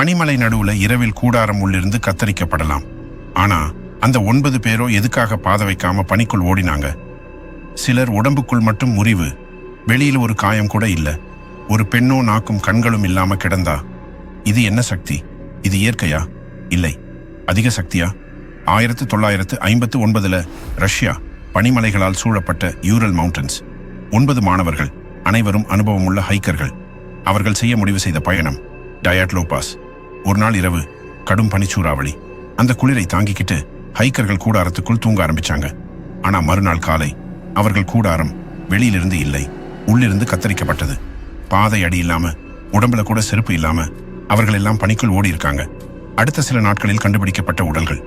பனிமலை நடுவுல இரவில் கூடாரம் உள்ளிருந்து கத்தரிக்கப்படலாம். ஆனா அந்த ஒன்பது பேரோ எதுக்காக பாத வைக்காம பனிக்குள் ஓடினாங்க? சிலர் உடம்புக்குள் மட்டும் முறிவு வெளியில் ஒரு காயம் கூட இல்ல. ஒரு பெண்ணோ நாக்கும் கண்களும் இல்லாம கிடந்தா இது என்ன சக்தி? இது இயற்கையா? இல்லை. அதிக சக்தியா? ஆயிரத்து தொள்ளாயிரத்து ஐம்பத்து ஒன்பதுல ரஷ்யா பனிமலைகளால் சூழப்பட்ட யூரல் மவுண்டன்ஸ். ஒன்பது மாணவர்கள் அனைவரும் அனுபவமுள்ள ஹைக்கர்கள். அவர்கள் செய்ய முடிவு செய்த பயணம் டயாட்லோ பாஸ் ஒரு நாள் இரவு கடும் பனிச்சூறாவளி. அந்த குளிரை தாங்கிக்கிட்டு ஹைக்கர்கள் கூடாரத்துக்குள் தூங்க ஆரம்பிச்சாங்க. ஆனா மறுநாள் காலை அவர்கள் கூடாரம் வெளியிலிருந்து இல்லை உள்ளிருந்து கத்தரிக்கப்பட்டது. பாதை அடி இல்லாம உடம்புல கூட செருப்பு இல்லாம அவர்கள் எல்லாம் பனிக்குள் ஓடி இருக்காங்க அடுத்த சில நாட்களில் கண்டுபிடிக்கப்பட்ட உடல்கள்.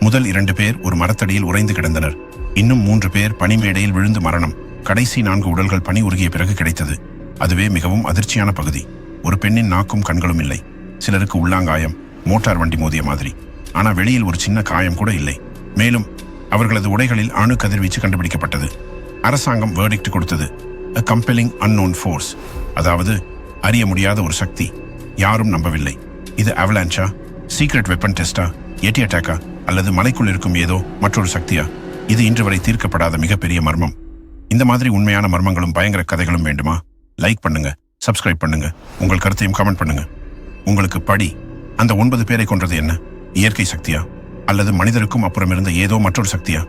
முதல் இரண்டு பேர் ஒரு மரத்தடியில் உறைந்து கிடந்தனர். இன்னும் மூன்று பேர் பனிமேடையில் விழுந்து மரணம். கடைசி நான்கு உடல்கள் பனி உருகிய பிறகு கிடைத்தது. அதுவே மிகவும் அதிர்ச்சியான பகுதி. ஒரு பெண்ணின் நாக்கும் கண்களும் இல்லை. சிலருக்கு உள்ளாங்காயம் மோட்டார் வண்டி மோதிய மாதிரி. ஆனா வெளியில் ஒரு சின்ன காயம் கூட இல்லை. மேலும் அவர்களது உடைகளில் அணு கதிர்வீச்சு கண்டுபிடிக்கப்பட்டது. அரசாங்கம் வேர்டிக்ட் கொடுத்தது. அ கம்பெலிங் அன்னோன் ஃபோர்ஸ் அதாவது அறிய முடியாத ஒரு சக்தி. யாரும் நம்பவில்லை. இது அவலான்ச்சா சீக்ரெட் வெப்பன் டெஸ்டா எட்டி அட்டாக்கா அல்லது மலைக்குள் இருக்கும் ஏதோ மற்றொரு சக்தியா? இது இன்று வரை தீர்க்கப்படாத மிகப்பெரிய மர்மம். இந்த மாதிரி உண்மையான மர்மங்களும் பயங்கர கதைகளும் வேண்டுமா? லைக் பண்ணுங்க சப்ஸ்கிரைப் பண்ணுங்க. உங்கள் கருத்தையும் கமெண்ட் பண்ணுங்க. உங்களுக்கு படி. அந்த ஒன்பது பேரை கொன்றது என்ன? இயற்கை சக்தியா? அல்லது மனிதருக்கும் அப்புறம் இருந்த ஏதோ மற்றொரு சக்தியா?